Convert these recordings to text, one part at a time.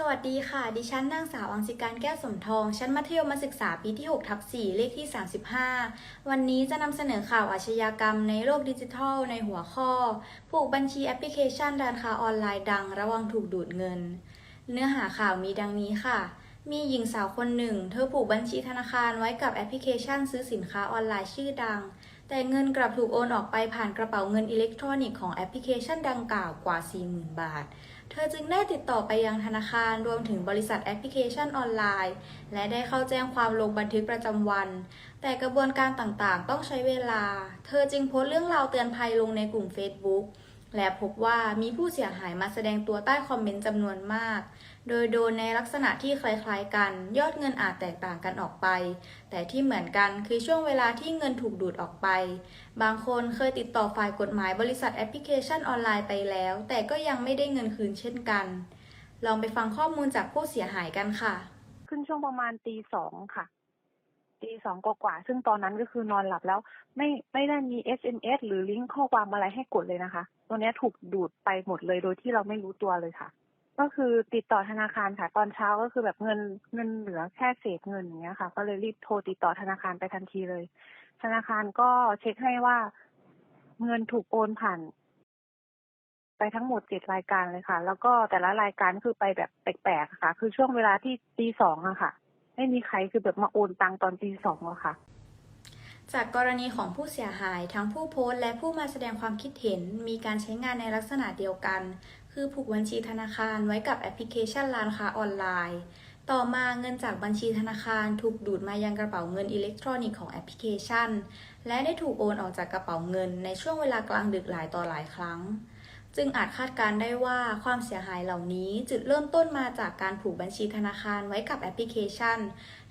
สวัสดีค่ะ ดิฉันนางสาวอังสิการแก้วสมทอง ชั้นมัธยมศึกษาปีที่ 6 ทับ 4 เลขที่ 35 วันนี้จะนำเสนอข่าวอาชญากรรมในโลกดิจิทัลในหัวข้อ ผูกบัญชีแอปพลิเคชันร้านค้าออนไลน์ดัง ระวังถูกดูดเงิน เนื้อหาข่าวมีดังนี้ค่ะ มีหญิงสาวคนหนึ่ง เธอผูกบัญชีธนาคารไว้กับแอปพลิเคชันซื้อสินค้าออนไลน์ชื่อดัง แต่เงินกลับถูกโอนออกไปผ่านกระเป๋าเงินอิเล็กทรอนิกส์ของแอปพลิเคชันดังกล่าวกว่า 40,000 บาท เธอจึงได้ติดต่อไปยังธนาคารรวมถึงบริษัทแอปพลิเคชันออนไลน์ และได้เข้าแจ้งความลงบันทึกประจำวัน แต่กระบวนการต่างๆ ต้องใช้เวลา เธอจึงโพสต์เรื่องราวเตือนภัยลงในกลุ่ม Facebook และพบว่ามีผู้เสียหายมาแสดงตัวใต้คอมเมนต์จำนวนมาก โดยโดนในลักษณะที่คล้ายๆกัน ยอดเงินอาจแตกต่างกันออกไป แต่ที่เหมือนกันคือช่วงเวลาที่เงินถูกดูดออกไป บางคนเคยติดต่อฝ่ายกฎหมายบริษัทแอปพลิเคชันออนไลน์ไปแล้ว แต่ก็ยังไม่ได้เงินคืนเช่นกัน ลองไปฟังข้อมูลจากผู้เสียหายกันค่ะ ขึ้นช่วงประมาณตีสองค่ะ ตีสองกว่าซึ่งตอนนั้นก็คือนอนหลับแล้ว ไม่ไม่ได้มี SMS หรือลิงก์ข้อความอะไรให้กดเลยนะคะ ตัวนี้ถูกดูดไปหมดเลยโดยที่เราไม่รู้ตัวเลยค่ะ ก็คือติดต่อธนาคารค่ะตอนเช้าก็คือแบบเงินเงินเหลือแค่เศษเงินอย่างเงี้ยค่ะ ก็เลยรีบโทรติดต่อธนาคารไปทันทีเลย ธนาคารก็เช็คให้ว่า เงินถูกโอนผ่านไปทั้งหมดเจ็ดรายการเลยค่ะ แล้วก็แต่ละรายการคือไปแบบแปลกๆค่ะ คือช่วงเวลาที่ตีสองอะค่ะ ไม่มีใครคือแบบมาโอนตังตอนตีสองอะค่ะ จากกรณีของผู้เสียหายทั้งผู้โพสต์และผู้มาแสดงความคิดเห็นมีการใช้งานในลักษณะเดียวกัน คือผูกบัญชีธนาคารไว้กับแอปพลิเคชันร้านค้าออนไลน์ ต่อมาเงินจากบัญชีธนาคารถูกดูดมายังกระเป๋าเงินอิเล็กทรอนิกส์ของแอปพลิเคชัน และได้ถูกโอนออกจากกระเป๋าเงินในช่วงเวลากลางดึกหลายต่อหลายครั้ง จึงอาจคาดการได้ว่าความเสียหายเหล่านี้จุดเริ่มต้นมาจากการผูกบัญชีธนาคารไว้กับแอปพลิเคชัน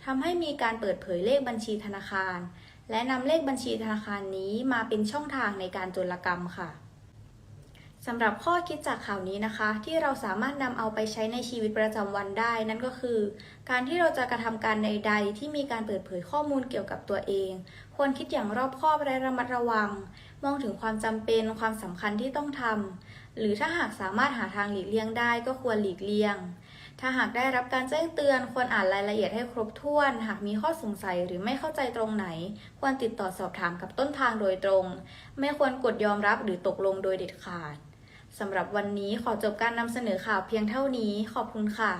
ทำให้มีการเปิดเผยเลขบัญชีธนาคาร และนำเลขบัญชีธนาคารนี้มาเป็นช่องทางในการโจรกรรมค่ะสำหรับข้อคิดจากข่าวนี้นะคะ ที่เราสามารถนำเอาไปใช้ในชีวิตประจำวันได้ นั่นก็คือ การที่เราจะกระทำการใด ๆ ที่มีการเปิดเผยข้อมูลเกี่ยวกับตัวเอง ควรคิดอย่างรอบคอบและระมัดระวัง มองถึงความจำเป็นความสำคัญที่ต้องทำหรือถ้าหากสามารถหาทางหลีกเลี่ยงได้ก็ควรหลีกเลี่ยง ถ้าหากได้รับการแจ้งเตือนควรอ่านรายละเอียดให้ครบถ้วน หากมีข้อสงสัยหรือไม่เข้าใจตรงไหน ควรติดต่อสอบถามกับต้นทางโดยตรง ไม่ควรกดยอมรับหรือตกลงโดยเด็ดขาดสำหรับวันนี้ขอจบการนำเสนอข่าวเพียงเท่านี้ ขอบคุณค่ะ